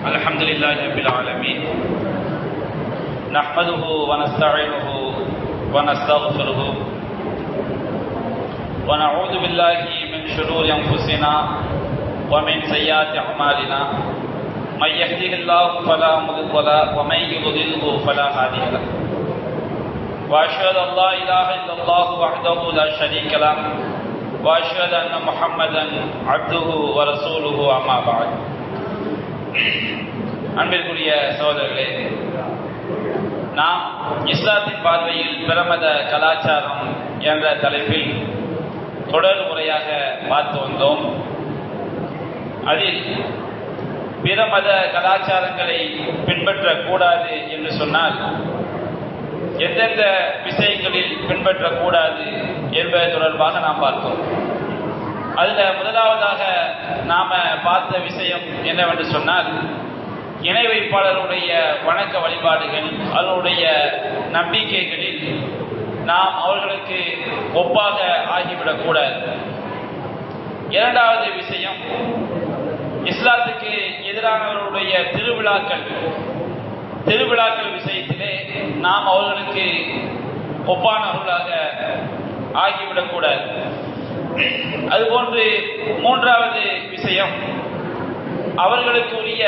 الحمد لله رب العالمين. نحمده ونستعينه ونستغفره. ونعوذ بالله من شرور انفسنا ومن سيئات اعمالنا من يهده الله فلا مضل له ومن يضلله فلا هادي له. واشهد ان لا اله الا الله وحده لا شريك له. واشهد ان محمدا عبده ورسوله اما بعد. அன்பிற்குரிய சகோதரர்களே நாம் இஸ்லாத்தின் பார்வையில் பிரமத கலாச்சாரம் என்ற தலைப்பில் தொடர் முறையாக பார்த்து வந்தோம். அதில் பிற மத கலாச்சாரங்களை பின்பற்றக்கூடாது என்று சொன்னால் எந்தெந்த விஷயங்களில் பின்பற்றக்கூடாது என்பது தொடர்பாக நாம் பார்த்தோம். அதுல முதலாவதாக நாம பார்த்த விஷயம் என்னவென்று சொன்னால் இணை வைப்பாளருடைய வணக்க வழிபாடுகள் அவருடைய நம்பிக்கைகளில் நாம் அவர்களுக்கு ஒப்பாக ஆகிவிடக்கூடாது. இரண்டாவது விஷயம் இஸ்லாத்துக்கு எதிரானவர்களுடைய திருவிழாக்கள். திருவிழாக்கள் விஷயத்திலே நாம் அவர்களுக்கு ஒப்பானவர்களாக ஆகிவிடக்கூடாது. அதுபோன்று மூன்றாவது விஷயம். அவர்களுக்கு உரிய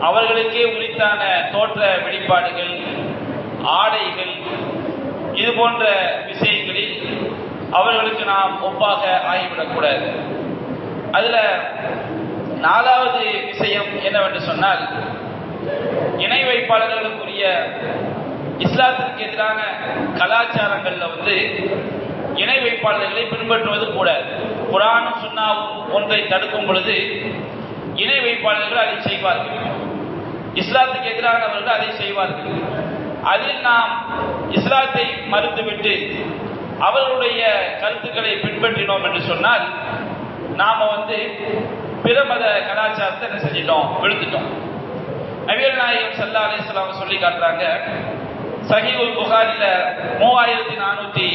அவர்களுக்கே உரித்தான தோற்ற வெளிப்பாடுகள் ஆடைகள் இது போன்ற விஷயங்களில் அவர்களுக்கு நாம் ஒப்பாக ஆகிவிடக்கூடாது. அதுல நாலாவது விஷயம் என்னவென்று சொன்னால் இணை வைப்பாளர்களுக்குரிய இஸ்லாத்திற்கு எதிரான கலாச்சாரங்கள்ல வந்து இணை வைப்பாளர்களை பின்பற்றுவது கூட குரானும் சுண்ணாவும் ஒன்றை தடுக்கும் பொழுது இணை வைப்பாளர்கள் அதை செய்வார்கள். இஸ்லாத்துக்கு எதிரானவர்கள் அதை செய்வார்கள். அதில் நாம் இஸ்லாத்தை மறுத்துவிட்டு அவர்களுடைய கருத்துக்களை பின்பற்றினோம் என்று சொன்னால் நாம வந்து பிற மத கலாச்சாரத்தை என்ன செஞ்சிட்டோம்? விழுந்துட்டோம். நபிகள் நாயகம் சல்லா அலிஸ்லாம் சொல்லி காட்டுறாங்க சஹீவுல் புகாரில மூவாயிரத்தி நானூத்தி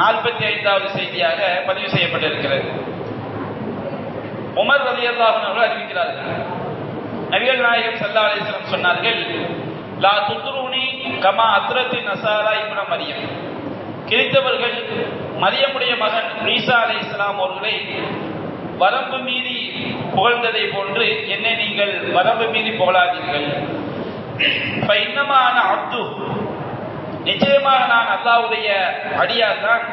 நாற்பத்தி ஐந்தாவது செய்தியாக பதிவு செய்யப்பட்டிருக்கிறது. உமர் ரதி அவர்கள் அறிவிக்கிறார்கள். நபிகள் நாயகம் சல்லா அலிஸ்லம் சொன்னார்கள் லா துத்ருனி கமா அத்ரத்தி நசாரா இப்ன மரியம். கிறித்தவர்கள் மரியமுடைய மகன் ஈசா அலி இஸ்லாம் அவர்களை வரம்பு மீறி புகழ்ந்ததை போன்று என்னை நீங்கள் வரம்பு மீறி புகழாதீர்கள். இன்னமான அப்து நிச்சயமாக நான் அல்லாவுடைய அடியார் தான்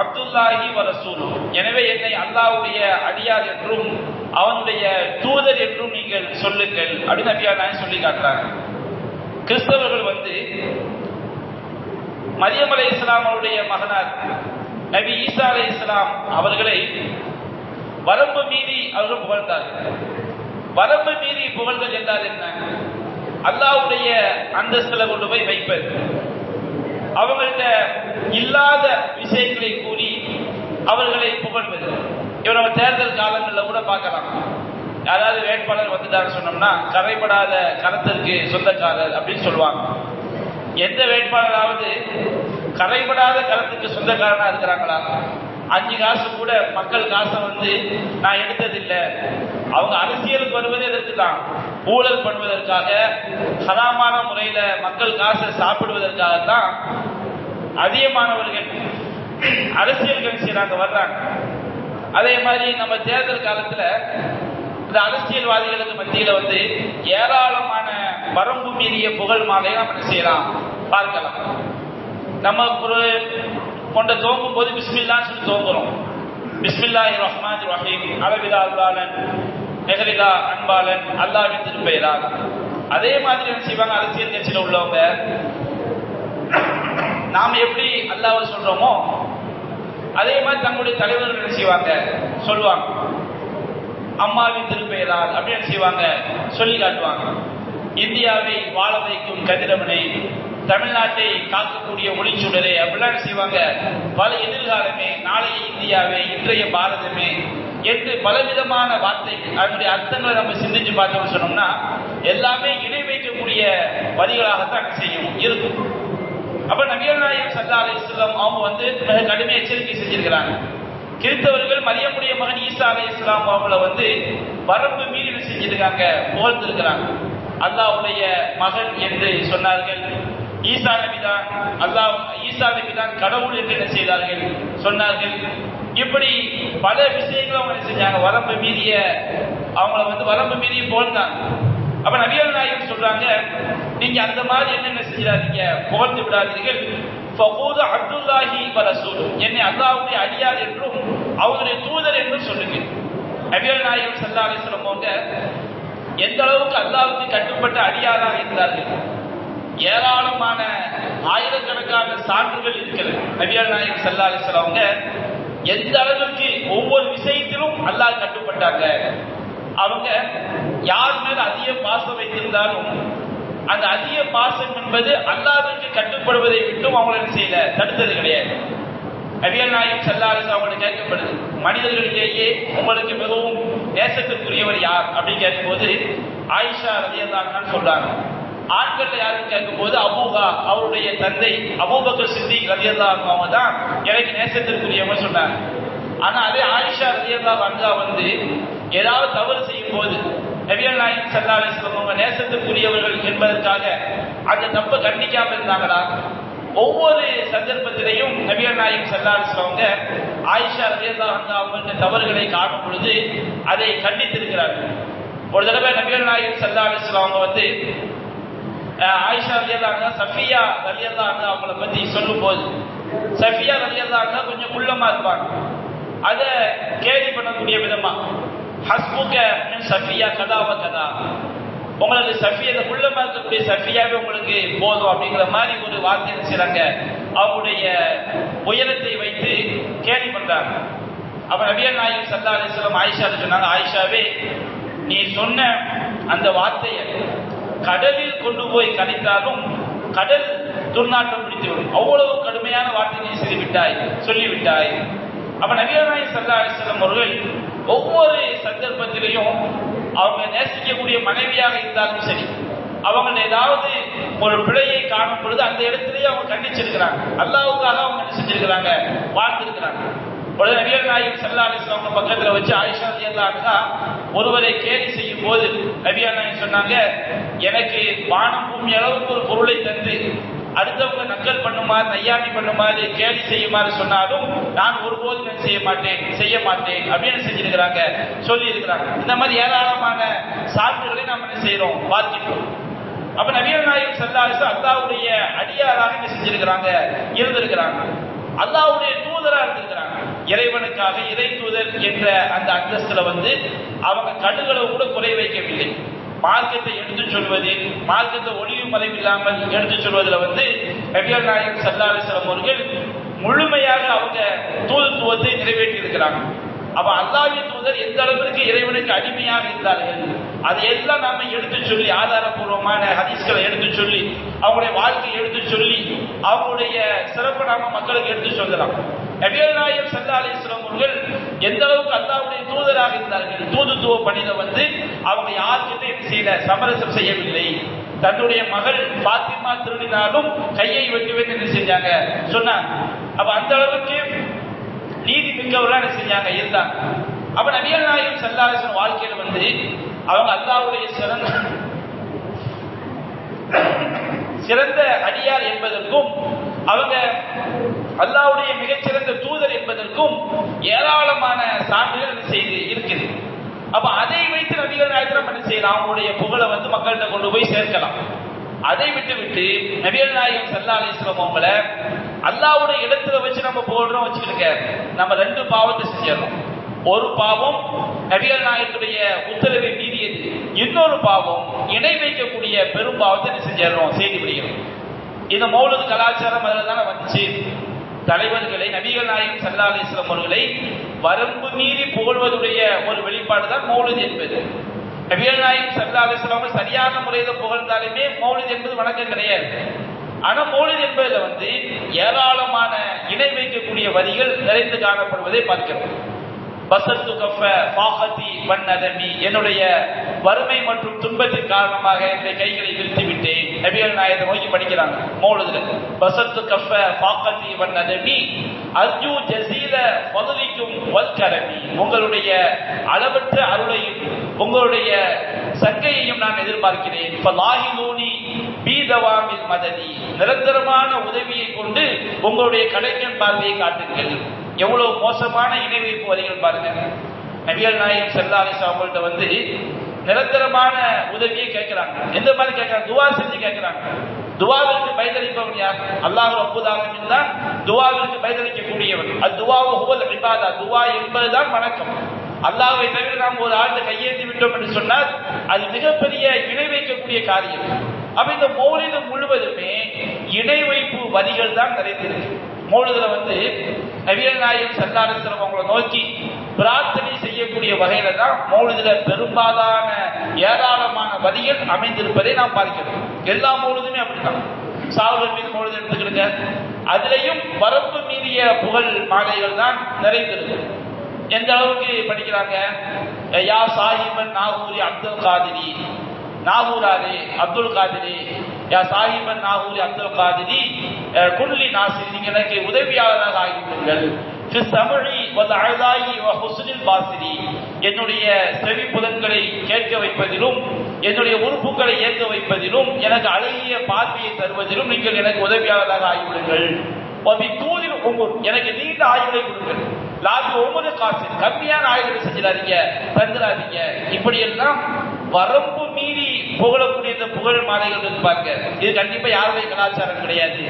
அப்துல்லாஹி வரசூலு எனவே என்னை அல்லாவுடைய அடியார் என்றும் அவனுடைய தூதர் என்றும் நீங்கள் சொல்லுங்கள் அப்படின்னு நபியா நான் சொல்லி காட்டுறாங்க. கிறிஸ்தவர்கள் வந்து மரியம் அலை இஸ்லாம் அவருடைய மகனார் நபி ஈசா அலை இஸ்லாம் அவர்களை வரம்பு மீறி அவர்கள் புகழ்ந்தார்கள். வரம்பு மீறி புகழ்தல் என்றால் என்ன? அல்லாவுடைய அந்தஸ்துல கொண்டு போய் வைப்பது. அவங்கள்ட்ட இல்லாத விஷயங்களை கூறி அவர்களை புகழ்வது. இவர் நம்ம தேர்தல் காலங்களில் கூட பார்க்கலாம். யாராவது வேட்பாளர் வந்துட்டான்னு சொன்னோம்னா கரைப்படாத கரத்திற்கு சொந்தக்காரர் அப்படின்னு சொல்லுவாங்க. எந்த வேட்பாளராவது கரைபடாத கரத்துக்கு சொந்தக்காரனா இருக்கிறாங்களா? அஞ்சு காசு கூட மக்கள் காசை வந்து நான் எடுத்ததில்லை. அவங்க அரசியலுக்கு வருவதே எதற்கு தான்? ஊழல் பண்ணுவதற்காக ஹராமான முறையில மக்கள் காசை சாப்பிடுவதற்காக தான் அதிகமானவர்கள் அரசியல் கட்சியில் வர்றாங்க. அதே மாதிரி நம்ம தேர்தல் காலத்துல இந்த அரசியல்வாதிகளுக்கு மத்தியில வந்து ஏராளமான வரம்பு மீறிய புகழ் மாலையை நம்ம செய்யலாம் பார்க்கலாம். நம்ம ஒரு கொண்ட தோங்கும் போது பிஸ்மில்லான்னு சொல்லி தோங்குறோம். பிஸ்மில்லாஹி ரஹ்மான் ரஹீம். அளவிலா அல்லாலன் நெகரிலா அன்பாலன் அல்லாவின் திருப்பெயரால். அதே மாதிரி என்ன செய்வாங்க? அரசியல் கட்சியில் உள்ளவங்க. நாம எப்படி அல்லாவை சொல்றோமோ அதே மாதிரி தங்களுடைய தலைவர்கள் என்ன செய்வாங்க? சொல்லுவாங்க. அம்மாவின் திருப்பெயரால் அப்படின்னு செய்வாங்க? சொல்லி காட்டுவாங்க. இந்தியாவை வாழ வைக்கும் கதிரவனை தமிழ்நாட்டை காக்கக்கூடிய ஒளிச்சுடரே அப்படிலாம் செய்வாங்க? பல எதிர்காலமே நாளைய இந்தியாவே இன்றைய பாரதமே என்று பலவிதமான வார்த்தைகள் அதனுடைய அர்த்தங்களை நம்ம சிந்திச்சு பார்த்தோம்னு சொன்னோம்னா எல்லாமே இணை வைக்கக்கூடிய வரிகளாகத்தான் செய்யும் இருக்கும். அப்ப நபிகள் நாயகம் சல்லா அலிஸ்லாம் அவங்க வந்து மிக கடுமை எச்சரிக்கை செஞ்சிருக்கிறாங்க. கிறிஸ்தவர்கள் மரியமுடைய மகன் ஈசா அலி இஸ்லாம் அவங்கள வந்து வரம்பு மீறி செஞ்சிருக்காங்க புகழ்ந்திருக்கிறாங்க. அல்லாஹ்வுடைய மகன் என்று சொன்னார்கள். ஈசா நபி தான் அல்லாஹ் ஈசா நபி தான் கடவுள் என்று என்ன செய்தார்கள்? சொன்னார்கள். இப்படி பல விஷயங்களும் அவங்க செஞ்சாங்க? வரம்பு மீறிய அவங்கள வந்து வரம்பு மீறிய புகழ்ந்தாங்க அப்ப நபிகள் நாயகம் சொல்றாங்க நீங்க அந்த மாதிரி என்னென்ன செஞ்சிடாதீங்க? போர்த்து விடாதீர்கள். ஃபகூது அப்துல்லாஹி வ என்னை அல்லாவுடைய அடியார் என்றும் அவருடைய தூதர் என்றும் சொல்லுங்க நபிகள் நாயகம் சல்லா அலிஸ்லம் வஸல்லம் அவங்க எந்த அளவுக்கு அல்லாவுக்கு கட்டுப்பட்ட அடியாராக இருந்தார்கள் ஏராளமான ஆயிரக்கணக்கான சான்றுகள் இருக்கிறது. நவியல் நாயகம் சல்லா அலைஹி அவங்க எந்த அளவுக்கு ஒவ்வொரு விஷயத்திலும் அல்லாஹ் கட்டுப்பட்டாங்க? அவங்க யார் மேல அதிக பாசம் வைத்திருந்தாலும் அந்த அதிக பாசம் என்பது அல்லாவிற்கு கட்டுப்படுவதை விட்டும் அவங்களை செய்யல? தடுத்தது கிடையாது. நபிகள் நாயகம் செல்லாரசு அவங்களுக்கு கேட்கப்படுது மனிதர்களிலேயே உங்களுக்கு மிகவும் நேசத்திற்குரியவர் யார்? அப்படின்னு கேட்கும்போது ஆயிஷா ரதியதான் சொல்றாங்க. ஆண்கள்ல யாருன்னு கேட்கும்போது அபூகா அவருடைய தந்தை அபூபக்கர் சித்திக் ரலியல்லாஹு அவங்க தான் எனக்கு நேசத்திற்குரியவன் சொன்னாங்க. ஆனா அதே ஆயிஷா ரலியல்லாஹு வந்தா வந்து ஏதாவது தவறு செய்யும் போது நபிகள் நாயக் ஸல்லல்லாஹு அவங்க நேசத்திற்குரியவர்கள் என்பதற்காக அந்த தப்பை கண்டிக்காம இருந்தாங்களா? ஒவ்வொரு சந்தர்ப்பத்திலையும் நபியல் நாயகம் ஸல்லல்லாஹு அவங்க ஆயிஷா ரலியல்லாஹு வந்தா அவங்களுடைய தவறுகளை காணும் பொழுது அதை கண்டித்திருக்கிறார்கள். ஒரு தடவை நபியல் நாயகம் ஸல்லல்லாஹு அலைஹி அவங்க வந்து ஆயிஷா ரலியல்லாஹு சஃபியா ரலியல்லாஹு அவங்கள பத்தி சொல்லும்போது சஃபியா ரலியல்லாஹு கொஞ்சம் குள்ளமா இருப்பாங்க. அத கேலி பண்ணக்கூடிய விதமா ஹஸ்புக சஃபியா கதாவ கதா. உங்களுக்கு சஃபியா இந்த இருக்கக்கூடிய சஃபியாவே உங்களுக்கு போதும் அப்படிங்கிற மாதிரி ஒரு வார்த்தை என்ன அவங்களுடைய உயரத்தை வைத்து கேலி பண்றாங்க. அப்ப நபியல் நாயகம் சல்லா அலிஸ்லாம் ஆயிஷா சொன்னாங்க ஆயிஷாவே நீ சொன்ன அந்த வார்த்தையை கடலில் கொண்டு போய் கணித்தாலும் கடல் துர்நாற்றம் பிடித்துவிடும் அவ்வளவு கடுமையான வார்த்தையை செய்துவிட்டாய் சொல்லிவிட்டாய் சொல்லிவிட்டாய். அப்ப நபிகள் நாயகம் சல்லா அலிஸ்லாம் அவர்கள் ஒவ்வொரு சந்தர்ப்பத்திலையும் அவங்க நேசிக்கக்கூடிய மனைவியாக இருந்தாலும் சரி அவங்க ஏதாவது ஒரு பிழையை காணும் பொழுது அந்த இடத்திலேயே அவங்க கண்டிச்சிருக்கிறாங்க. அல்லாவுக்காக அவங்க என்ன செஞ்சிருக்கிறாங்க? வாழ்ந்திருக்கிறாங்க. உடனே நபிகள் நாயகம் சல்லா அலிஸ்லாம் அவங்க வச்சு ஆயிஷா ரலியல்லாஹு ஒருவரை கேலி செய்யும் போது நபிகள் நாயகம் சொன்னாங்க எனக்கு வானம் பூமி அளவுக்கு ஒரு பொருளை தந்து அடுத்தவங்க நக்கல் பண்ணுமாறு நையாண்டி பண்ணுமாறு கேலி செய்யுமாறு சொன்னாலும் நான் ஒருபோதும் என்ன செய்ய மாட்டேன் செய்ய மாட்டேன் அப்படின்னு செஞ்சிருக்கிறாங்க சொல்லி இருக்கிறாங்க இந்த மாதிரி ஏராளமான சான்றுகளை நாம் என்ன செய்யறோம் பார்க்கின்றோம். அப்ப நவீன நாயகம் சல்லாசு அல்லாவுடைய அடியாராக என்ன செஞ்சிருக்கிறாங்க? இருந்திருக்கிறாங்க. அல்லாவுடைய தூதரா இருந்திருக்கிறாங்க. இறைவனுக்காக இறை தூதர் என்ற அந்த அந்தஸ்துல வந்து அவங்க கடுகளை கூட குறை வைக்கவில்லை. மார்க்கத்தை எடுத்து சொல்வது மார்க்கத்தை ஒளிவு மறைவில்லாமல் எடுத்து சொல்வதில் வந்து நபிகள் நாயகன் சல்லா அவர்கள் முழுமையாக அவங்க தூதுத்துவத்தை நிறைவேற்றி இருக்கிறாங்க அப்ப அல்லாஹ்வின் தூதர் எந்த அளவிற்கு இறைவனுக்கு அடிமையாக இருந்தார்கள் அதையெல்லாம் நாம எடுத்து சொல்லி ஆதாரபூர்வமான ஹதீஸ்களை எடுத்து சொல்லி அவங்களுடைய வாழ்க்கையை எடுத்து சொல்லி அவங்களுடைய சிறப்பு நாம மக்களுக்கு எடுத்து சொல்லலாம். நபிகள் சல்லா அலிஸ்லாம் அவர்கள் எந்த அளவுக்கு அல்லாவுடைய தூதராக இருந்தார்கள் தூதுத்துவ பணியில வந்து அவங்க யார்கிட்ட என்ன செய்யல சமரசம் செய்யவில்லை. தன்னுடைய மகள் பாத்திமா திருடினாலும் கையை வெட்டுவேன் என்று செஞ்சாங்க? சொன்னாங்க. அப்ப அந்த அளவுக்கு நீதி மிக்கவர்களா என்ன செஞ்சாங்க? இருந்தாங்க. அப்ப நபியல் நாயகம் சல்லாசன் வாழ்க்கையில வந்து அவங்க அல்லாவுடைய சிறந்த சிறந்த அடியார் என்பதற்கும் அவங்க அல்லாவுடைய மிகச்சிறந்த தூதர் என்பதற்கும் ஏராளமான சான்றுகள் செய்து இருக்குது. அப்ப அதை வைத்து நபிகள் நாயகம் என்ன செய்யலாம்? அவங்களுடைய புகழை வந்து மக்கள்கிட்ட கொண்டு போய் சேர்க்கலாம். அதை விட்டு விட்டு நபிகள் நாயகம் சல்லா அலிஸ்லாம் அவங்கள அல்லாவுடைய இடத்துல வச்சு நம்ம புகழ்றோம் வச்சுக்கிட்டு நம்ம ரெண்டு பாவத்தை செஞ்சிடறோம். ஒரு பாவம் நபிகள் நாயகத்துடைய உத்தரவை மீறியது இன்னொரு பாவம் இணை வைக்கக்கூடிய பெரும் பாவத்தை செஞ்சிடறோம்? செய்து விடுகிறோம் இந்த மௌலது கலாச்சாரம் அதில் தானே வந்துச்சு. தலைவர்களை நபிகள் நாயகம் சல்லா அலிஸ்லாம் அவர்களை வரம்பு மீறி புகழ்வதுடைய ஒரு வெளிப்பாடு தான் மௌலது என்பது. நபிகள் நாயகம் சல்லா அலிஸ்லாம் சரியான முறையில் புகழ்ந்தாலுமே மௌலித் என்பது வணக்கம் கிடையாது. ஆனா மௌலித் என்பதுல வந்து ஏராளமான இணை வைக்கக்கூடிய வரிகள் நிறைந்து காணப்படுவதை பார்க்கிறோம். பசத்து கஃப பாகதி வண்ணதமி என்னுடைய வறுமை மற்றும் துன்பத்தின் காரணமாக என்னுடைய கைகளை விரித்து விட்டேன் நபிகள் நாயத்தை நோக்கி படிக்கிறாங்க. மௌலுதுல பசத்து கஃப பாகதி வண்ணதமி அர்ஜு ஜசீல பதவிக்கும் வல்கரமி உங்களுடைய அளவற்ற அருளையும் உங்களுடைய சங்கையையும் நான் எதிர்பார்க்கிறேன். ஃபலாஹிலூனி பீதவாமில் மததி. நிரந்தரமான உதவியை கொண்டு உங்களுடைய கடைக்கன் பார்வையை காட்டுங்கள். எவ்வளவு மோசமான இணை வைப்பு வரிகள் பாருங்க நபிகள் நாயகம் செல்லா அவங்கள்ட்ட வந்து நிரந்தரமான உதவியை கேட்கிறாங்க. எந்த மாதிரி கேட்கிறாங்க? துவா செஞ்சு கேட்கிறாங்க. துவாவிற்கு பயதளிப்பவன் யார்? அல்லாஹ் ரப்புதாலமின் தான் துவாவிற்கு பயதளிக்கக்கூடியவன் அது துவாவு ஹுவல் இபாதா. துவா என்பதுதான் வணக்கம். அல்லாவை தவிர நாம் ஒரு ஆண்டு கையேந்தி விட்டோம் என்று சொன்னால் அது மிகப்பெரிய இணை வைக்கக்கூடிய காரியம். அப்ப இந்த மௌலிதம் முழுவதுமே இணை வைப்பு வரிகள் தான் நிறைந்திருக்கு. மௌலிதுல வந்து நவீன நாயகம் சல்லாரசரம் அவங்களை நோக்கி பிரார்த்தனை செய்யக்கூடிய வகையில தான் மௌலிதுல பெரும்பாலான ஏராளமான வரிகள் அமைந்திருப்பதை நாம் பார்க்கிறோம். எல்லா மௌலிதுமே அப்படித்தான். சாவுகள் மீது மௌலிது எடுத்துக்கிடுங்க. அதுலேயும் வரம்பு மீறிய புகழ் மாலைகள் தான் நிறைந்திருக்கு எந்த அளவுக்கு படிக்கிறாங்க? யா சாஹிபன் நாகூரி அப்துல் காதிரி. நாகூராரி அப்துல் காதிரி. யா சாஹிபன் நாகூரி அப்துல் காதிரி. அஹ், குன்லி நாசிர் நீங்க எனக்கு உதவியாளராக ஆகிவிடுங்கள். என்னுடைய செவி புதன்களை கேட்க வைப்பதிலும் என்னுடைய உறுப்புகளை இயக்க வைப்பதிலும் எனக்கு அழகிய பார்வையை தருவதிலும் நீங்கள் எனக்கு உதவியாளராக ஆகிவிடுங்கள். தூதில் உமர் எனக்கு நீண்ட ஆயுளை கொடுங்கள். லாபி ஒவ்வொரு காசு கம்மியான ஆயுளை செஞ்சிடாதீங்க தந்துடாதீங்க. இப்படி எல்லாம் வரம்பு மீறி புகழக்கூடிய இந்த புகழ் மாலைகள் இருப்பாங்க இது கண்டிப்பா யாருடைய கலாச்சாரம் கிடையாது.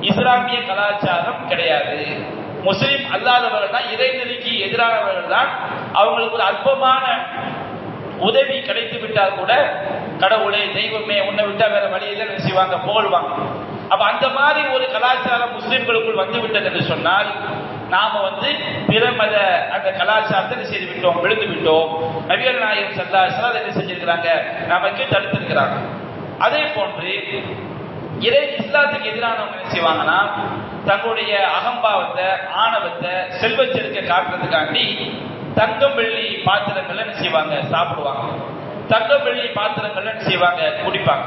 இஸ்லாமிய கலாச்சாரம் கிடையாது. முஸ்லிம் அல்லாதவர்கள் தான் இறைநிலைக்கு எதிரானவர்கள் தான் அவங்களுக்கு ஒரு அற்பமான உதவி கிடைத்து விட்டால் கூட கடவுளே தெய்வமே உன்னை விட்டா வேற வழியில செய்வாங்க போல்வாங்க அப்ப அந்த மாதிரி ஒரு கலாச்சாரம் முஸ்லிம்களுக்குள் வந்து விட்டது என்று சொன்னால் நாம வந்து பிற மத அந்த கலாச்சாரத்தை செய்து விட்டோம் விழுந்து விட்டோம். நவியல் நாயகம் சல்லா என்ன செஞ்சிருக்கிறாங்க? நமக்கு தடுத்திருக்கிறாங்க. அதே போன்று இதே இஸ்லாத்துக்கு எதிரானவங்க என்ன செய்வாங்கன்னா தங்களுடைய அகம்பாவத்தை ஆணவத்தை செல்வச்செருக்க காட்டுறதுக்காண்டி தங்கம் வெள்ளி பாத்திரங்கள்ல என்ன செய்வாங்க? சாப்பிடுவாங்க. தங்கம் வெள்ளி பாத்திரங்கள்ல என்ன செய்வாங்க? குடிப்பாங்க.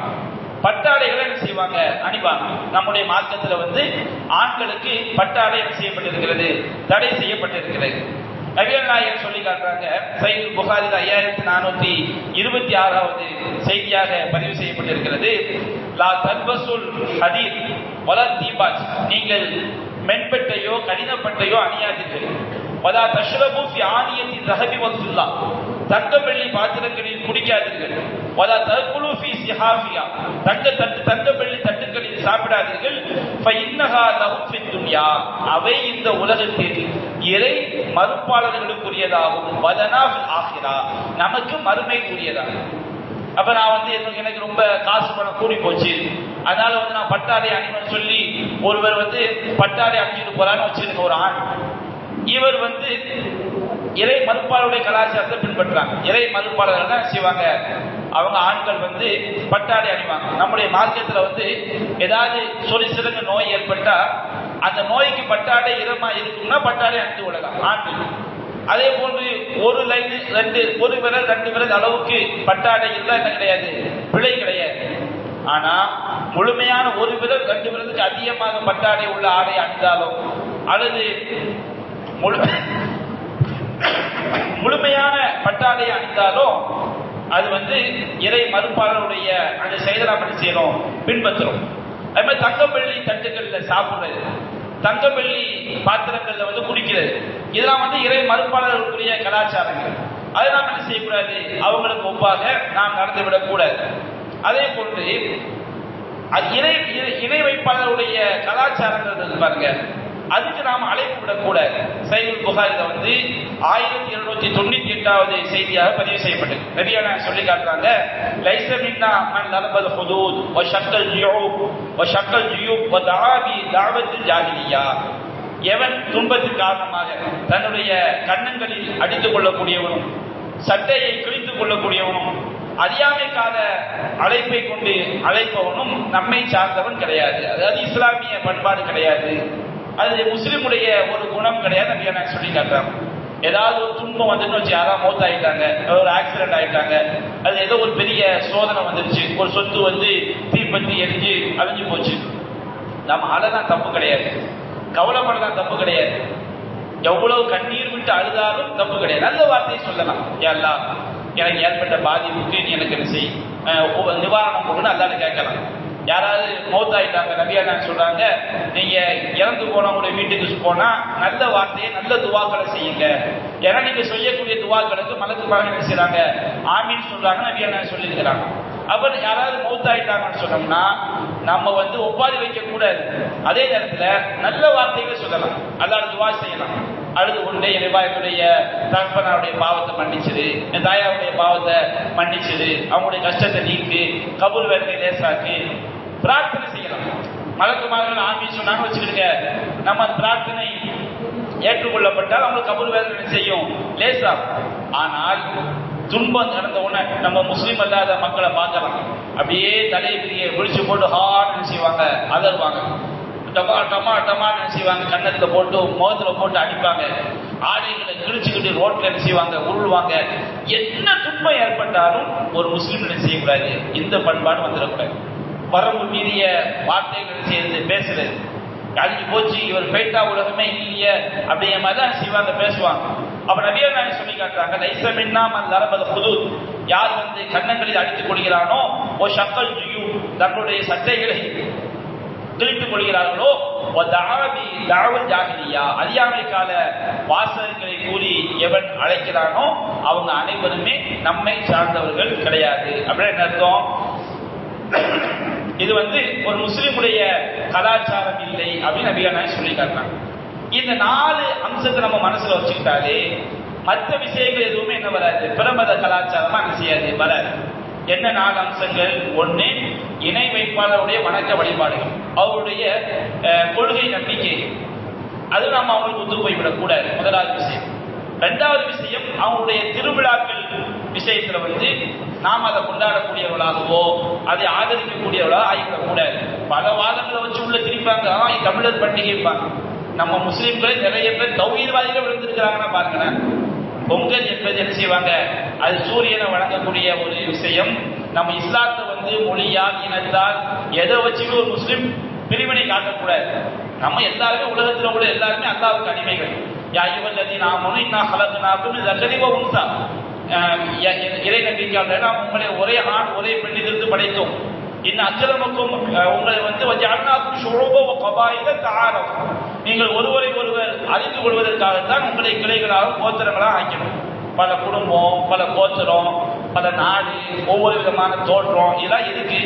பட்டாடைகளை என்ன செய்வாங்க? அணிவாங்க. நம்முடைய மார்க்கத்துல வந்து ஆண்களுக்கு பட்டாடை என்ன செய்யப்பட்டிருக்கிறது? தடை செய்யப்பட்டிருக்கிறது. நபிகள் நாயகர் சொல்லி காட்டுறாங்க சைது புகாரில் ஐயாயிரத்தி நானூத்தி இருபத்தி ஆறாவது செய்தியாக பதிவு செய்யப்பட்டிருக்கிறது. லா தல்பசுல் ஹதீர் வலர் தீபாஜ். நீங்கள் மென்பட்டையோ கடினப்பட்டையோ அணியாதீர்கள். வதா தஷ்ரபு ஃபி ஆனியத்தி ரஹபி வல்சுல்லா தங்க வெள்ளி பாத்திரங்களில் குடிக்காதீர்கள். வலா தற்குழு ஃபி சிஹாஃபியா. தங்க தட்டு தங்க வெள்ளி தட்டுக்களில் சாப்பிடாதீர்கள் ஃபைன்னஹா லஹும் ஃபித் துன்யா. அவை இந்த உலகத்தில் இறை மறுப்பாளர்களுக்குரியதாகும். வதனா ஃபில் ஆஹிரா. நமக்கு மறுமைக்குரியதாகும். அப்ப நான் வந்து எனக்கு எனக்கு ரொம்ப காசு பணம் கூடி போச்சு. அதனால வந்து நான் பட்டாடை அணிவன் சொல்லி ஒருவர் வந்து பட்டாடை அணிஞ்சிட்டு போறான்னு வச்சிருக்க ஒரு ஆண். இவர் வந்து இறை மறுப்பாளருடைய கலாச்சாரத்தை பின்பற்றாங்க. இறை மறுப்பாளர்கள் தான் செய்வாங்க? அவங்க ஆண்கள் வந்து பட்டாடை அணிவாங்க. நம்முடைய மார்க்கத்தில் வந்து ஏதாவது சொல்லி சிறந்த நோய் ஏற்பட்டா அந்த நோய்க்கு பட்டாடை இதமாக இருக்கும்னா பட்டாடை அணிந்து கொள்ளலாம். ஆண்கள். அதே போன்று ஒரு லைன் ரெண்டு ஒரு விரல் ரெண்டு விரல் அளவுக்கு பட்டாடை இல்லை என்ன கிடையாது? பிழை கிடையாது. ஆனா முழுமையான ஒரு விரல் ரெண்டு விரலுக்கு அதிகமாக பட்டாடை உள்ள ஆடை அணிந்தாலும் அல்லது முழுமையான பட்டாடை அணிந்தாலும் அது வந்து இறை மறுப்பாளருடைய அந்த செயலை என்ன செய்யணும்? பின்பற்றும் அது மாதிரி தங்கம் வெள்ளி தட்டுகள்ல சாப்பிடுறது தங்கம் வெள்ளி பாத்திரங்கள்ல வந்து குடிக்கிறது இதெல்லாம் வந்து இறை மறுப்பாளர்களுக்குரிய கலாச்சாரங்கள். அதை நாம் என்ன செய்யக்கூடாது? அவங்களுக்கு ஒப்பாக நாம் நடந்துவிடக்கூடாது. அதே போன்று இணை இணை- இணை வைப்பாளருடைய கலாச்சாரங்கள் இருக்கு பாருங்க. அதுக்கு நாம் அழைப்பு விடக்கூடாது. சைவல் புகாரில வந்து ஆயிரத்தி இருநூத்தி தொண்ணூத்தி எட்டாவது செய்தியாக பதிவு செய்யப்பட்டது. நபியான சொல்லி காட்டுறாங்க லைசமின்னா மன் லரபல் ஹுதூத் வ ஷக்கல் ஜியூப் வ ஷக்கல் ஜியூப் தாவத்தில் ஜாஹிலியா. எவன் துன்பத்தின் காரணமாக தன்னுடைய கண்ணங்களில் அடித்துக் கொள்ளக்கூடியவனும் சட்டையை கிழித்துக் கொள்ளக்கூடியவனும் அறியாமைக்கான அழைப்பை கொண்டு அழைப்பவனும் நம்மை சார்ந்தவன் கிடையாது. அதாவது இஸ்லாமிய பண்பாடு கிடையாது. அது முஸ்லிமுடைய ஒரு குணம் கிடையாது நபியா நான் சொல்லி காட்டுறாங்க ஏதாவது ஒரு துன்பம் வந்துன்னு வச்சு யாராவது மௌத் ஆயிட்டாங்க ஒரு ஆக்சிடென்ட் ஆகிட்டாங்க அது ஏதோ ஒரு பெரிய சோதனை வந்துருச்சு. ஒரு சொத்து வந்து தீப்பத்தி எரிஞ்சு அழிஞ்சு போச்சு. நம்ம அழதான் தப்பு கிடையாது. கவலைப்படலாம் தப்பு கிடையாது. எவ்வளவு கண்ணீர் விட்டு அழுதாலும் தப்பு கிடையாது. நல்ல வார்த்தையை சொல்லலாம். யா எனக்கு ஏற்பட்ட பாதிப்புக்கு நீ எனக்கு என்ன செய்? நிவாரணம் கொடுன்னு அல்லாத கேட்கலாம். யாராவது மௌத்தாயிட்டாங்க நபியா நான் சொல்றாங்க நீங்க இறந்து போனவங்களுடைய வீட்டுக்கு போனா நல்ல வார்த்தையை நல்ல துவாக்களை செய்யுங்க. ஏன்னா நீங்க செய்யக்கூடிய துவாக்களுக்கு மலக்கு மகன் என்ன செய்றாங்க? ஆமீன் சொல்றாங்க நபியா நான் சொல்லியிருக்கிறாங்க. அவர் யாராவது மௌத்தாயிட்டாங்கன்னு சொன்னோம்னா நம்ம வந்து ஒப்பாதி வைக்க கூடாது அதே நேரத்துல நல்ல வார்த்தைகளை சொல்லலாம். அல்லாத துவா செய்யலாம். அழுது கொண்டே இறைவா என்னுடைய தகப்பனாருடைய பாவத்தை மன்னிச்சிரு. என் தாயாருடைய பாவத்தை மன்னிச்சிரு. அவங்களுடைய கஷ்டத்தை நீக்கு. கபூர் வேலையை லேசாக்கு. பிரார்த்தனை செய்யலாம். மலக்குமார்கள் ஆமி சொன்னாங்க வச்சுக்கிடுங்க. நம்ம அந்த பிரார்த்தனை ஏற்றுக்கொள்ளப்பட்டால் அவங்களுக்கு கபூர் வேதனை செய்யும். லேசா. ஆனால் துன்பம் நடந்த உடனே நம்ம முஸ்லீம் அல்லாத மக்களை பார்க்கலாம். அப்படியே தலையை விழிச்சு போட்டு ஹார்ட்னு செய்வாங்க அதருவாங்க. டமா டமா டமான்னு செய்வாங்க கன்னத்தில் போட்டு முகத்தில் போட்டு அடிப்பாங்க. ஆடைகளை கிழிச்சுக்கிட்டு ரோட்ல என்ன செய்வாங்க உருள்வாங்க. என்ன துன்பம் ஏற்பட்டாலும் ஒரு முஸ்லீம் என்ன செய்யக்கூடாது? இந்த பண்பாடு வந்துடக்கூடாது. வரம்பு மீறிய வார்த்தைகள் செய்யறது பேசுறது. அழிஞ்சு போச்சு இவர் போயிட்டா உலகமே இல்லையே அப்படிங்கிற மாதிரி தான் செய்வாங்க பேசுவாங்க. அப்ப நபியர் நாயகம் சொல்லி காட்டுறாங்க? லைசமின்னா மன் லரபல் ஹுதூத். யார் வந்து கன்னங்களில் அடித்துக் கொள்கிறானோ ஓ சக்கல் ஜுயூ. தன்னுடைய சட்டைகளை திருப்பிக் கொள்கிறார்களோ ஓ அறியாமை கால வாசகங்களை கூறி எவன் அழைக்கிறானோ அவங்க அனைவருமே நம்மை சார்ந்தவர்கள் கிடையாது. அப்படின்னு என்ன அர்த்தம்? இது வந்து ஒரு முஸ்லிமுடைய கலாச்சாரம் இல்லை அப்படின்னு நபியா சொல்லி காட்டுறாங்க. இந்த நாலு அம்சத்தை நம்ம மனசுல வச்சுக்கிட்டாலே மற்ற விஷயங்கள் எதுவுமே என்ன வராது. பிரமத கலாச்சாரமா என்ன செய்யாது வராது. என்ன நாலு அம்சங்கள்? ஒன்று இணை வைப்பாளருடைய வணக்க வழிபாடுகள். அவருடைய கொள்கை நம்பிக்கை. அது நம்ம அவங்களுக்கு ஒத்து போய்விடக்கூடாது முதலாவது விஷயம். ரெண்டாவது விஷயம் அவங்களுடைய திருவிழாக்கள் விஷயத்துல வந்து நாம் அதை கொண்டாடக்கூடியவர்களாகவோ அதை ஆதரிக்கக்கூடியவர்களாக ஆகிவிடக்கூடாது பல வாதங்களை வச்சு உள்ள திரிப்பாங்க தமிழர் இது தமிழர் பண்டிகைப்பாங்க நம்ம முஸ்லீம்களை நிறைய பேர் தௌஹீத்வாதிகள் விழுந்திருக்கிறாங்கன்னா பாருங்களேன். பொங்கல் என்பது என்ன செய்வாங்க? அது சூரியனை வணங்கக்கூடிய ஒரு விஷயம். நம்ம இஸ்லாத்தை வந்து மொழியால் இனத்தால் எதை வச்சுமே ஒரு முஸ்லீம் பிரிவினை காட்டக்கூடாது. நம்ம எல்லாருமே உலகத்தில் உள்ள எல்லாருமே அல்லாவுக்கு அடிமைகள். யாயுவல்லதி நாமனு இன்னா ஹலகுனாக்கும் தக்கரிவ உன்சா. இறை நம்பிக்கையாளர் நாம் உங்களை ஒரே ஆண் ஒரே பெண்ணிலிருந்து படைத்தோம். இன்னும் அக்கிரமக்கும் உங்களை வந்து அண்ணாக்கும் சுழபோ கபாயில தாரம் நீங்கள் ஒருவரை ஒருவர் அறிந்து கொள்வதற்காகத்தான் உங்களை கிளைகளாக கோத்திரங்களாக ஆக்கணும் பல குடும்பம் பல கோத்திரம் பல நாடு ஒவ்வொரு விதமான தோற்றம் இதெல்லாம் இருக்கு.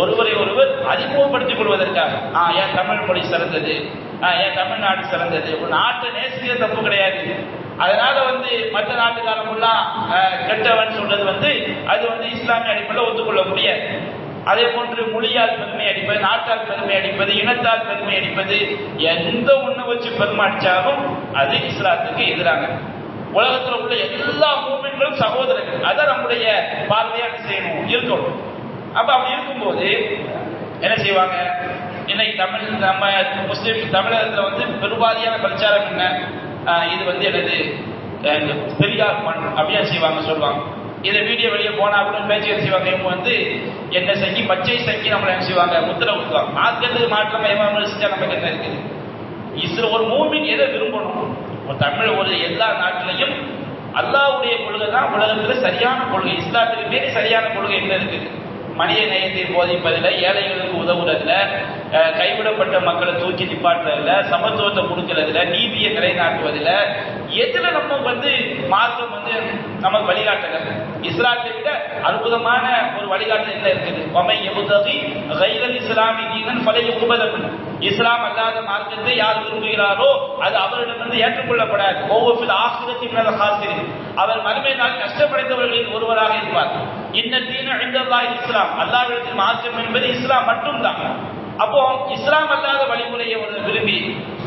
ஒருவரை ஒருவர் அறிமுகப்படுத்திக் கொள்வதற்காக. ஆ ஏன் தமிழ் மொழி சிறந்தது? ஆ ஏன் தமிழ்நாடு சிறந்தது? ஒரு நாட்டை நேசிக்கிற தப்பு கிடையாது. அதனால வந்து மற்ற நாட்டுக்காரங்கெல்லாம் கெட்டவன் சொல்றது வந்து அது வந்து இஸ்லாமிய அடிப்படையில் ஒத்துக்கொள்ள முடியாது. அதே போன்று மொழியால் பெருமை அடிப்பது நாட்டால் பெருமை அடிப்பது இனத்தால் பெருமை அடிப்பது எந்த ஒண்ணு வச்சு பெருமை அடிச்சாலும் அது இஸ்லாத்துக்கு எதிராங்க உலகத்தில் உள்ள எல்லா மூமெண்ட்களும் சகோதரர்கள். அதை நம்முடைய பார்வையாக செய்யணும் இருக்கணும். அப்ப அப்படி இருக்கும்போது என்ன செய்வாங்க? இன்னைக்கு தமிழ் நம்ம முஸ்லீம் தமிழகத்துல வந்து பெரும்பாலியான பிரச்சாரம் என்ன? இது வந்து எனது பெரியார் மண் அப்படியே செய்வாங்க சொல்லுவாங்க. இதை வீடியோ வெளியே போனா கூட பேச்சு செய்வாங்க இவங்க வந்து என்ன சங்கி பச்சை சங்கி நம்மளை என்ன செய்வாங்க? முத்திரை ஊத்துவாங்க. மார்க்கெட்டு மாற்றம் ஏமாமல் செஞ்சா நமக்கு என்ன இருக்குது? இஸ்ரோ ஒரு மூமின் எதை விரும்பணும்? ஒரு தமிழ் ஒரு எல்லா நாட்டிலையும் அல்லாஹ்வுடைய கொள்கை தான் உலகத்தில் சரியான கொள்கை. இஸ்லாத்துக்கு மீறி சரியான கொள்கை என்ன இருக்குது? மனித நேயத்தை போதிப்பதில் ஏழைகளுக்கு உதவுறதுல கைவிடப்பட்ட மக்களை தூக்கி நிப்பாட்டுறதுல சமத்துவத்தை கொடுக்கறதுல நீதியை நிலைநாட்டுவதில் எதுல நம்ம வந்து மார்க்கம் வந்து நமக்கு வழிகாட்டுகிறது இஸ்லாத்தை விட அற்புதமான ஒரு வழிகாட்டு என்ன இருக்குது? இஸ்லாமி தீனன் பழைய உபதம் இஸ்லாம் அல்லாத மார்க்கத்தை யார் விரும்புகிறாரோ அது அவரிடமிருந்து ஏற்றுக்கொள்ளப்படாது. ஒவ்வொரு மேல ஹாசிரி அவர் மறுமை நாள் கஷ்டப்படைந்தவர்களில் ஒருவராக இருப்பார். இன்ன தீன அழிந்தல்லாஹ் இஸ்லாம். அல்லாஹ்விடத்தில் மார்க்கம் என்பது இஸ்லாம் மட்டும்தான். அப்போ இஸ்லாம் அல்லாத வழிமுறையை ஒரு விரும்பி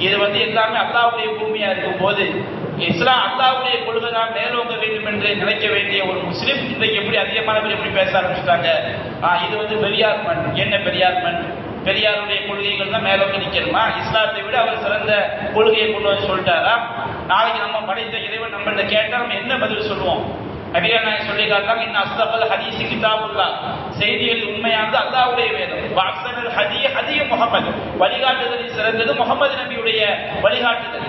இது வந்து எல்லாமே அல்லாவுடைய பூமியா இருக்கும் போது இஸ்லாம் அல்லாவுடைய கொள்கைதான் மேலோங்க வேண்டும் என்று நினைக்க வேண்டிய ஒரு முஸ்லீம் இன்றைக்கு எப்படி அதிகமான பேர் எப்படி பேச ஆரம்பிச்சுட்டாங்க? இது வந்து பெரியார் மண். என்ன பெரியார் மண்? பெரியாருடைய கொள்கைகள் தான் மேலோங்க நிற்கணுமா இஸ்லாத்தை விட அவர் சிறந்த கொள்கையை கொண்டு வந்து சொல்லிட்டாரா? நாளைக்கு நம்ம படைத்த இறைவன் நம்மள்ட்ட கேட்டால் நம்ம என்ன பதில் சொல்லுவோம்? நபிகள் நாயகம் சொல்லி காட்டாங்க இன்னும் அஸ்தபல் ஹதீஸ் கிதாபுல்லா. செய்தியில் உண்மையானது அல்லாவுடைய வேதம். வாக்சனல் ஹதி ஹதிய முகமது வழிகாட்டுதலில் சிறந்தது முகமது நபியுடைய வழிகாட்டுதல்.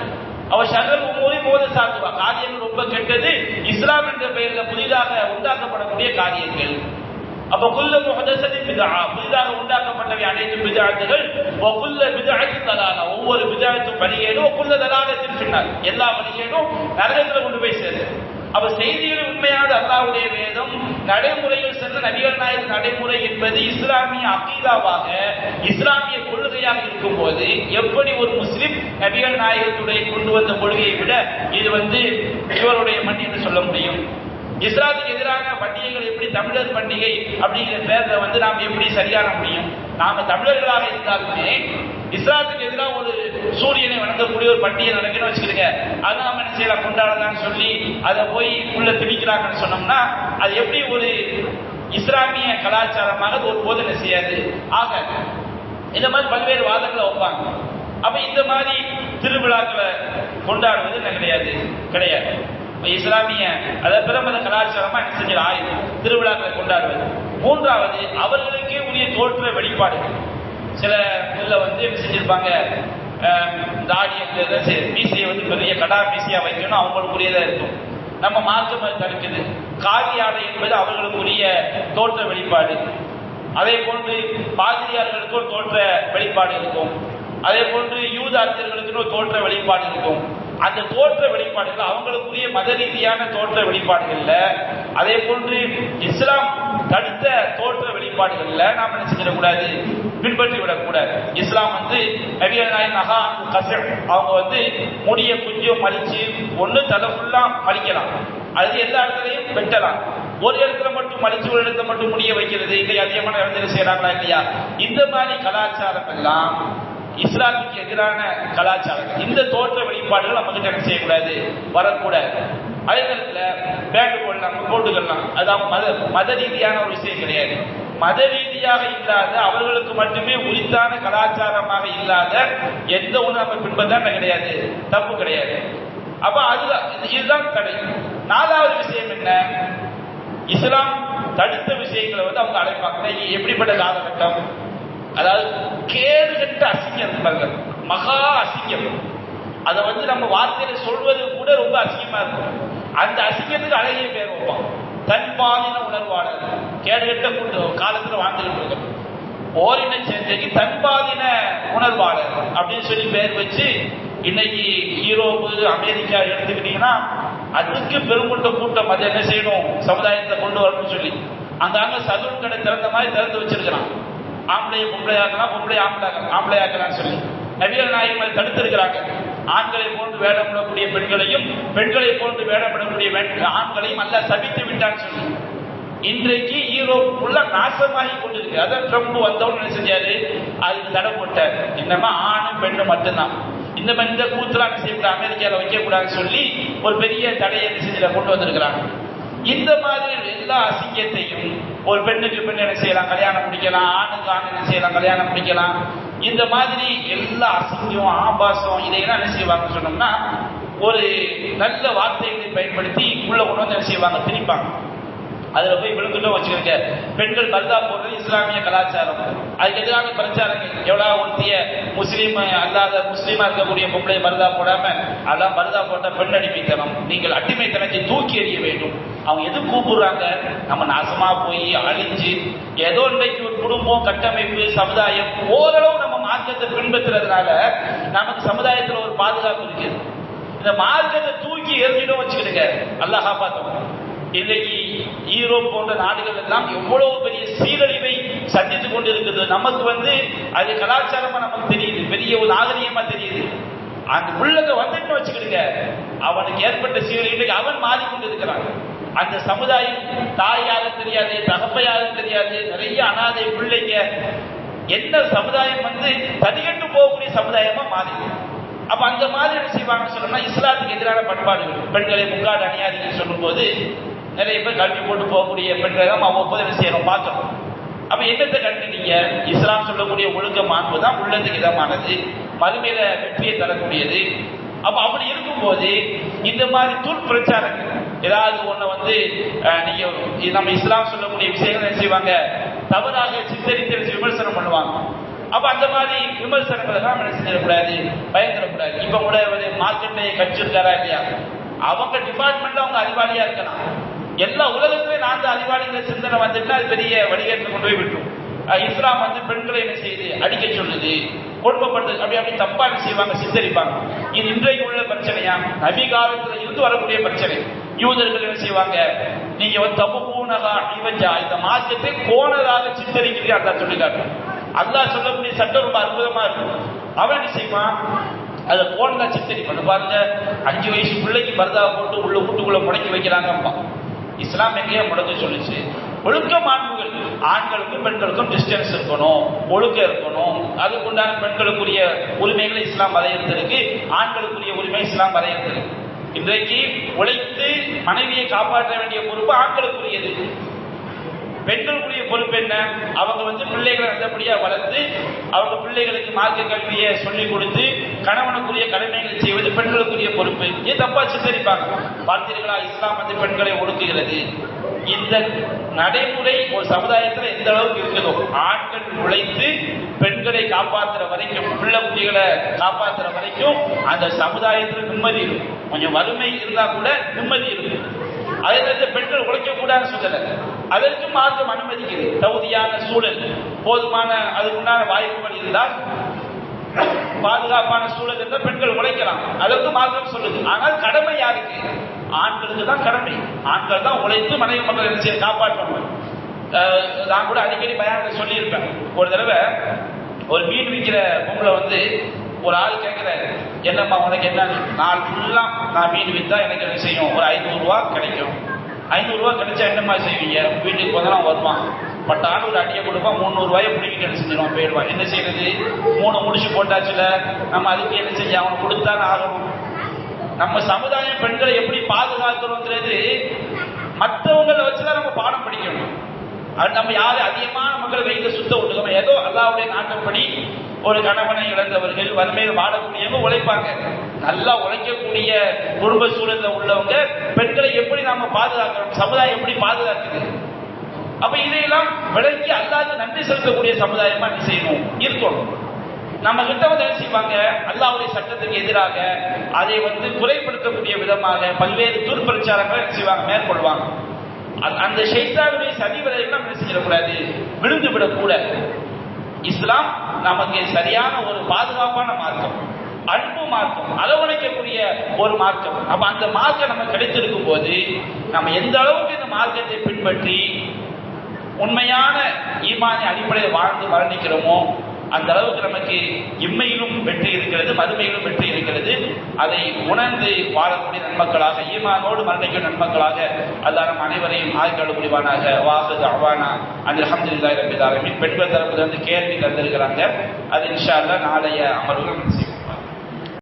அவர் ஷர்ரல் மூலி மோத சாத்துவா. காரியங்கள் ரொம்ப கெட்டது. இஸ்லாம் என்ற பெயரில் புதிதாக உண்டாக்கப்படக்கூடிய காரியங்கள். அப்ப குல்ல முஹதசத்தின் பிதா புதிதாக உண்டாக்கப்பட்டவை அனைத்து பிதாத்துகள் குல்ல பிதாத்தின் தலாலா. ஒவ்வொரு பிதாத்தும் வழிகேடும் குல்ல தலாலத்தின் பின்னால். எல்லா வழிகேடும் நரகத்துல கொண்டு போய் சேரும் அப்ப செய்திகள் உண்மையான அல்லாவுடைய வேதம். நடைமுறையில் சென்ற நபிகள் நாயக நடைமுறை என்பது இஸ்லாமிய அகீதாவாக இஸ்லாமிய கொள்கையாக இருக்கும் போது எப்படி ஒரு முஸ்லிம் நபிகள் நாயகத்துடைய கொண்டு வந்த கொள்கையை விட இது வந்து இவருடைய மண் என்று சொல்ல முடியும்? இஸ்லாத்துக்கு எதிரான பண்டிகைகள் எப்படி தமிழர் பண்டிகை அப்படிங்கிற பேரில் வந்து நாம் எப்படி சரியான முடியும்? நாம தமிழர்களாக இருந்தாலுமே இஸ்லாத்துக்கு எதிராக ஒரு சூரியனை வணங்கக்கூடிய ஒரு பண்டிகை நடக்குன்னு வச்சுக்கிடுங்க அது நாம என்ன செய்யலாம்? கொண்டாடலாம்னு சொல்லி அதை போய் உள்ள திணிக்கிறாங்கன்னு சொன்னோம்னா அது எப்படி ஒரு இஸ்லாமிய கலாச்சாரமாக ஒரு போதனை செய்யாது. ஆக இந்த மாதிரி பல்வேறு வாதங்களை வைப்பாங்க. அப்ப இந்த மாதிரி திருவிழாக்களை கொண்டாடுவது என்ன கிடையாது. கிடையாது. இஸ்லாமிய அதாவது பிரமத கலாச்சாரமா என்ன செஞ்சது? ஆயுதம். திருவிழாக்களை கொண்டாடுவது. மூன்றாவது அவர்களுக்கே உரிய தோற்ற வெளிப்பாடுகள். சில இதுல வந்து என்ன செஞ்சிருப்பாங்க? அஹ், தாடி மீசையை வந்து பெரிய கடா மீசையா வைக்கணும் அவங்களுக்குரியதா இருக்கும். நம்ம மாற்றம் தடுக்குது. காவி ஆடை என்பது அவர்களுக்குரிய தோற்ற வெளிப்பாடு. அதே போன்று பாதிரியார்களுக்கும் தோற்ற வெளிப்பாடு இருக்கும். அதே போன்று யூத அறிஞர்களுக்கு தோற்ற வெளிப்பாடு இருக்கும். அந்த தோற்ற வெளிப்பாடுகள் அவங்களுக்குரிய மத ரீதியான தோற்ற வெளிப்பாடுகள்ல அதே போன்று இஸ்லாம் தடுத்த தோற்ற வெளிப்பாடுகள்ல நாம் என்ன செஞ்சிடக்கூடாது? பின்பற்றி விடக்கூடாது. இஸ்லாம் வந்து நபிகள் நாயன் நகா கசர் அவங்க வந்து முடிய கொஞ்சம் மலிச்சு ஒண்ணு தலை ஃபுல்லா மலிக்கலாம். அது எல்லா இடத்துலையும் வெட்டலாம். ஒரு இடத்துல மட்டும் மலிச்சு ஒரு இடத்துல மட்டும் முடிய வைக்கிறது இல்லை அதிகமான இடத்துல செய்யறாங்களா இல்லையா? இந்த மாதிரி கலாச்சாரம் எல்லாம் இஸ்லாத்துக்கு எதிரான கலாச்சாரம் இந்த தோற்ற வெளிப்பாடுகள் நம்ம கிட்ட செய்யக்கூடாது? வரக்கூடாது. அதே நேரத்தில் பேண்டு போடலாம் போட்டுக்கலாம். அதான் மத மத ரீதியான ஒரு விஷயம் கிடையாது. மத ரீதியாக இல்லாத அவர்களுக்கு மட்டுமே உரித்தான கலாச்சாரமாக இல்லாத எந்த ஒன்று நம்ம பின்பற்ற கிடையாது. தப்பு கிடையாது. அப்ப அதுதான் இதுதான் தடை நாலாவது விஷயம் என்ன? இஸ்லாம் தடுத்த விஷயங்களை வந்து அவங்க அழைப்பாங்க. எப்படிப்பட்ட காலகட்டம்? அதாவது கேடு கட்ட அசிங்கம் பாருங்க மகா அசிங்கம். அதை வந்து நம்ம வார்த்தையில சொல்வது கூட ரொம்ப அசிங்கமா இருக்கும். அந்த அசிங்கத்துக்கு அழகிய பேர் வைப்போம் தன்பாலின உணர்வாளர். கேடுகட்ட கூட்டு காலத்துல வாழ்ந்துகிட்டு இருக்கோம் ஓரின சேர்ந்தைக்கு தன்பாலின உணர்வாளர் அப்படின்னு சொல்லி பேர் வச்சு இன்னைக்கு யூரோப்பு அமெரிக்கா எடுத்துக்கிட்டீங்கன்னா அதுக்கு பெருங்குண்ட கூட்டம் அதை என்ன செய்யணும்? சமுதாயத்தை கொண்டு வரணும்னு சொல்லி. அங்க சதுர் கடை திறந்த மாதிரி திறந்து வச்சிருக்கிறான். ஆம்பளையை பொம்பளை ஆக்கலாம் பொம்பளை ஆம்பளை ஆம்பளை ஆக்கலாம்னு சொல்லி. நபிகள் நாயகம் தடுத்திருக்கிறாங்க. ஆண்களை போன்று வேடப்படக்கூடிய பெண்களையும் பெண்களை போன்று வேடப்படக்கூடிய ஆண்களையும் அல்ல சபித்து விட்டான்னு சொல்லி. இன்றைக்கு ஈரோப்பு ஃபுல்லா நாசமாகி கொண்டிருக்கு. அதான் ட்ரம்ப் வந்தவன் என்ன செஞ்சாரு அதுக்கு தடை போட்டார் என்னமா ஆணும் பெண்ணும் மட்டும்தான். இந்த மாதிரி இந்த கூத்துலாம் செய்யக்கூடாது? அமெரிக்காவில் வைக்கக்கூடாதுன்னு சொல்லி ஒரு பெரிய தடையை என்ன கொண்டு வந்திருக்கிறாங்க. இந்த மாதிரி எல்லா அசிங்கத்தையும் ஒரு பெண்ணுக்கு பெண் என்ன செய்யலாம்? கல்யாணம் முடிக்கலாம். ஆணுக்கு ஆண் என்ன செய்யலாம்? கல்யாணம் முடிக்கலாம். இந்த மாதிரி எல்லா அசிங்கம் ஆபாசம் இதையெல்லாம் என்ன செய்வாங்கன்னு சொன்னோம்னா ஒரு நல்ல வார்த்தைகளை பயன்படுத்தி உள்ள கொண்டு வந்து என்ன செய்வாங்க? திணிப்பாங்க. அதுல போய் விழுந்துட்டோம் வச்சுக்கிறீங்க பெண்கள் பர்தா போடுறது இஸ்லாமிய கலாச்சாரம். அதுக்கு எதிரான பிரச்சாரங்கள். எவ்வளவு ஒருத்திய முஸ்லீம் அல்லாத முஸ்லீமா இருக்கக்கூடிய பொம்பளை பர்தா போடாம அதான் பர்தா போட்ட பெண் அடிமைத்தனம் நீங்கள் அடிமைத்தனத்தை தூக்கி எறிய வேண்டும். அவங்க எது கூப்பிடுறாங்க? நம்ம நாசமா போய் அழிஞ்சு ஏதோ இன்றைக்கு ஒரு குடும்பம் கட்டமைப்பு சமுதாயம் ஓரளவு நம்ம மார்க்கத்தை பின்பற்றுறதுனால நமக்கு சமுதாயத்துல ஒரு பாதுகாப்பு இருக்குது. இந்த மார்க்கத்தை தூக்கி எறிஞ்சிடும் வச்சுக்கிடுங்க. அல்லாஹ் பார்த்தோம் இன்றைக்கு ஈரோப் போன்ற நாடுகள் எல்லாம் எவ்வளவு பெரிய சீரழிவை சந்தித்துக் கொண்டிருக்கிறது. நமக்கு வந்து அது கலாச்சாரமா நமக்கு தெரியுது. பெரிய ஒரு நாகரிகமா தெரியுது. அந்த உள்ளத வந்துட்டு வச்சுக்கிடுங்க. அவனுக்கு ஏற்பட்ட சீரழிவை அவன் மாறிக்கொண்டிருக்கிறான். அந்த சமுதாயம் தாய் யாரும் தெரியாது தகப்ப யாரும் தெரியாது நிறைய அனாதை பிள்ளைங்க. என்ன சமுதாயம் வந்து தனிகட்டு போகக்கூடிய சமுதாயமா மாறிடுது. அப்ப அந்த மாதிரி என்ன செய்வாங்கன்னு சொன்னோம்னா இஸ்லாத்துக்கு எதிரான பண்பாடுகள். பெண்களை முக்காடு அணியாதீங்கன்னு சொல்லும்போது நிறைய பேர் கல்வி போட்டு போகக்கூடிய பெண்களை தான் அவ்வப்போது என்ன செய்யணும் பார்க்கணும் அப்ப என்னத்தை கண்டுட்டீங்க இஸ்லாம் சொல்லக்கூடிய ஒழுக்க மாண்பு தான் உள்ளத்துக்கு இதமானது மறுமையில வெற்றியை தரக்கூடியது. அப்ப அப்படி இருக்கும்போது இந்த மாதிரி துர் பிரச்சாரங்கள் ஏதாவது ஒண்ணு வந்து நீங்க நம்ம இஸ்லாம் சொல்லக்கூடிய விஷயங்கள் என்ன செய்வாங்க? தவறாக சித்தரித்து விமர்சனம் பண்ணுவாங்க. அப்ப அந்த மாதிரி விமர்சனங்களை தான் என்ன செய்யக்கூடாது? பயந்துடக்கூடாது இப்ப கூட ஒரு கட்சி இருக்காரா இல்லையா? அவங்க டிபார்ட்மெண்ட்ல அவங்க அறிவாளியா இருக்கலாம். எல்லா உலகத்திலே நான் தான் அறிவாளிங்கிற சிந்தனை வந்துட்டு அது பெரிய வடிகட்டில் கொண்டு போய் விட்டுரும் இஸ்லாம் வந்து பெண்களை என்ன செய்யுது? அடிக்க சொல்லுது. கொடுமைப்படுது அப்படி அப்படி தப்பா என்ன செய்வாங்க? சித்தரிப்பாங்க. இது இன்றைக்கு உள்ள பிரச்சனையா? நபி இருந்து வரக்கூடிய பிரச்சனை. யூதர்கள் என்ன செய்வாங்க? நீங்க வந்து தப்பு பூனகா இவஞ்சா இந்த மார்க்கத்தை கோணதாக சித்தரிக்கிறீங்க அந்த சொல்லி காட்டும் அல்லாஹ் சொல்லக்கூடிய சட்டம் ரொம்ப அற்புதமா இருக்கும். அவன் என்ன செய்வான்? அதை கோணலா சித்தரிப்பான். பாருங்க அஞ்சு வயசு பிள்ளைக்கு பரதா போட்டு உள்ள வீட்டுக்குள்ள முடக்கி வைக்கிறாங்கப்பா. இஸ்லாம் எங்கேயே முடக்க சொல்லுச்சு. ஒழுக்க மாண்புகள் ஆண்களுக்கும் பெண்களுக்கும் டிஸ்டன்ஸ் இருக்கணும் ஒழுக்கம் இருக்கணும். அதுக்குண்டான பெண்களுக்குரிய உரிமைகளை இஸ்லாம் வரையறுத்திருக்கு ஆண்களுக்குரிய உரிமை இஸ்லாம் வரையறுத்திருக்கு. இன்றைக்கு உழைத்து மனைவியை காப்பாற்ற வேண்டிய பொறுப்பு ஆண்களுக்குரியது. பெண்களுக்குரிய பொறுப்பு என்ன? அவங்க வந்து பிள்ளைகளை நல்லபடியா வளர்த்து அவங்க பிள்ளைகளுக்கு மார்க்க கல்வியை சொல்லிக் கொடுத்து கணவனுக்குரிய கடமைகளை செய்வது பெண்களுக்குரிய பொறுப்பு. ஏன் தப்பா சித்தரிப்பாங்க பார்த்தீர்களா இஸ்லாம் வந்து பெண்களை ஒடுக்குகிறது. இந்த நடைமுறை ஒரு சமுதாயத்துல எந்த அளவுக்கு இருக்குதோ ஆண்கள் உழைத்து பெண்களை காப்பாற்றுற வரைக்கும் பிள்ளை குட்டிகளை காப்பாற்றுற வரைக்கும் அந்த சமுதாயத்துல நிம்மதி இருக்கும் கொஞ்சம் வறுமை இருந்தா கூட நிம்மதி இருக்கும் அதே நேரத்தில் பெண்கள் உழைக்க கூடாதுன்னு சொல்லலை. அதற்கு மாற்றம் அனுமதிக்குது தகுதியான சூழல். போதுமான அதுக்குண்டான வாய்ப்புகள் இருந்தால் பாதுகாப்பான சூழல் இருந்தால் பெண்கள் உழைக்கலாம். அதற்கு மாற்றம் சொல்லுது. ஆனால் கடமை யாருக்கு? ஆண்களுக்கு தான் கடமை. ஆண்கள் தான் உழைத்து மனைவி மக்கள் என்ன செய்ய காப்பாற்றணும். நான் கூட அடிக்கடி பயானத்தை சொல்லியிருப்பேன். ஒரு தடவை ஒரு மீன் விற்கிற பொம்பளை வந்து ஒரு ஆள் கேட்கிறாரு என்னம்மா உனக்கு என்ன? நாள் ஃபுல்லாக நான் மீன் விற்றா எனக்கு என்ன செய்யும்? ஒரு ஐநூறுரூவா கிடைக்கும். ஐநூறு ரூபா கிடைச்சா என்னம்மா செய்வீங்க? வீட்டுக்கு போதெல்லாம் வருவான். பட்டாண்டு ஒரு அடியை கொடுப்பான் முந்நூறு ரூபாயை பிடிக்கிட்டு என்ன செஞ்சிருவான் போயிடுவான். என்ன செய்யறது மூணு முடிச்சு போட்டாச்சுல நம்ம அதுக்கு என்ன செஞ்சு அவனுக்கு கொடுத்தானே ஆகணும். நம்ம சமுதாயம் பெண்களை எப்படி பாதுகாக்கிறோங்கிறது மற்றவங்களை வச்சுதான் நம்ம பாடம் படிக்கணும். அது நம்ம யாரு அதிகமான மக்கள் வைத்து சுத்த விட்டுக்கோம் ஏதோ அல்லாவுடைய நாட்டப்படி ஒரு கணவனை இழந்தவர்கள் வறுமையில் வாழக்கூடியவங்க உழைப்பாங்க. நல்லா உழைக்கக்கூடிய குடும்ப சூழல்ல உள்ளவங்க பெண்களை எப்படி நாம பாதுகாக்கிறோம் சமுதாயம் எப்படி பாதுகாக்குது? அப்ப இதையெல்லாம் விலக்கி அல்லாத நன்றி செலுத்தக்கூடிய சமுதாயமா என்ன செய்யணும்? இருக்கணும். நம்ம கிட்ட வந்து என்ன செய்வாங்க? அல்லாவுடைய சட்டத்துக்கு எதிராக அதை வந்து குறைப்படுத்தக்கூடிய விதமாக பல்வேறு துர்பிரச்சாரங்களை என்ன செய்வாங்க? மேற்கொள்வாங்க. அந்த- அந்த ஷைத்தானுடைய சதி நம்ம என்ன செய்யக்கூடாது? விழுந்து விடக்கூடாது இஸ்லாம் நமக்கு சரியான ஒரு பாதுகாப்பான மார்க்கம். அன்பு மார்க்கம் அளவணைக்கக்கூடிய ஒரு மார்க்கம் அப்ப அந்த மார்க்கம் நம்ம கிடைத்திருக்கும் போது நம்ம எந்த அளவுக்கு இந்த மார்க்கத்தை பின்பற்றி உண்மையான ஈமானி அடிப்படையில் வாழ்ந்து மரணிக்கிறோமோ அந்த அளவுக்கு நமக்கு இம்மையிலும் வெற்றி இருக்கிறது மறுமையிலும் வெற்றி இருக்கிறது. அதை உணர்ந்து வாழக்கூடிய நன்மக்களாக ஈமானோடு மரணிக்கும் நன்மக்களாக அல்லாஹ் நம் அனைவரையும் ஆய்வு முடிவானாக. வாஹு அவானா அந்த அஹமதுல்லாஹி ரபில் பெண்கள் தரப்புல வந்து கேள்வி தந்திருக்கிறாங்க. அது இன்ஷா அல்லா நாளைய அமர்வுகள்